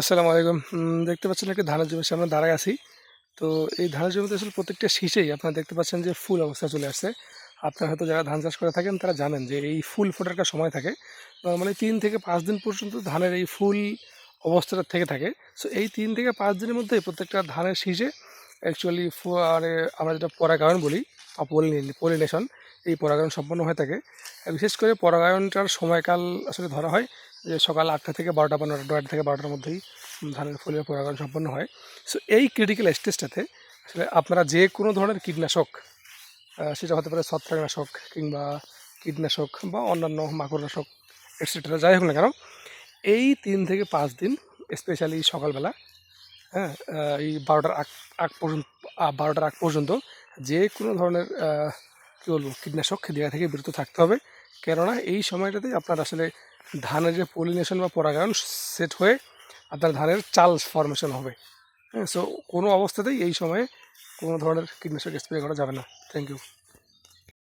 আসসালামু আলাইকুম। দেখতে পাচ্ছেন একটা ধানের জমির সামনে দাঁড়ায় আছি। তো এই ধানের জমিতে আসলে প্রত্যেকটা শীষেই আপনারা দেখতে পাচ্ছেন যে ফুল অবস্থা চলে আসছে। আপনারা হয়তো যারা ধান চাষ করে থাকেন, তারা জানেন যে এই ফুল ফোটার একটা সময় থাকে। নর্মালি তিন থেকে পাঁচ দিন পর্যন্ত ধানের এই ফুল অবস্থাটা থেকে থাকে। সো এই তিন থেকে পাঁচ দিনের মধ্যে প্রত্যেকটা ধানের শীষে অ্যাকচুয়ালি আমরা যেটা পরাগায়ন বলি পলিনেশন এই পরাগায়ন সম্পন্ন হয়ে থাকে। বিশেষ করে পরাগায়নটার সময়কাল আসলে ধরা হয় যে সকাল আটটা থেকে বারোটা বা নটা থেকে বারোটার মধ্যেই ধানের ফুলের পরাগায়ন সম্পন্ন হয়। সো এই ক্রিটিক্যাল স্টেজটাতে আসলে আপনারা যে কোনো ধরনের কীটনাশক সেটা হতে পারে ছত্রাকনাশক কিংবা কীটনাশক বা অন্যান্য মাকড়নাশক এটসেট্রা যাই হোক না কেন, এই তিন থেকে পাঁচ দিন স্পেশালি সকালবেলা হ্যাঁ এই বারোটার আগ আগ পর্যন্ত বারোটার আগ পর্যন্ত যে কোনো ধরনের কী বলব, কীটনাশক দেওয়া থেকে বিরত থাকতে হবে। কেননা এই সময়টাতে আপনার আসলে ধানের যে পলিনেশন বা পরাগায়ন সেট হয়ে আপনার ধানের চাল ফরমেশন হবে। হ্যাঁ সো কোনো অবস্থাতেই এই সময়ে কোনো ধরনের কীটনাশক স্প্রে করা যাবে না। Thank you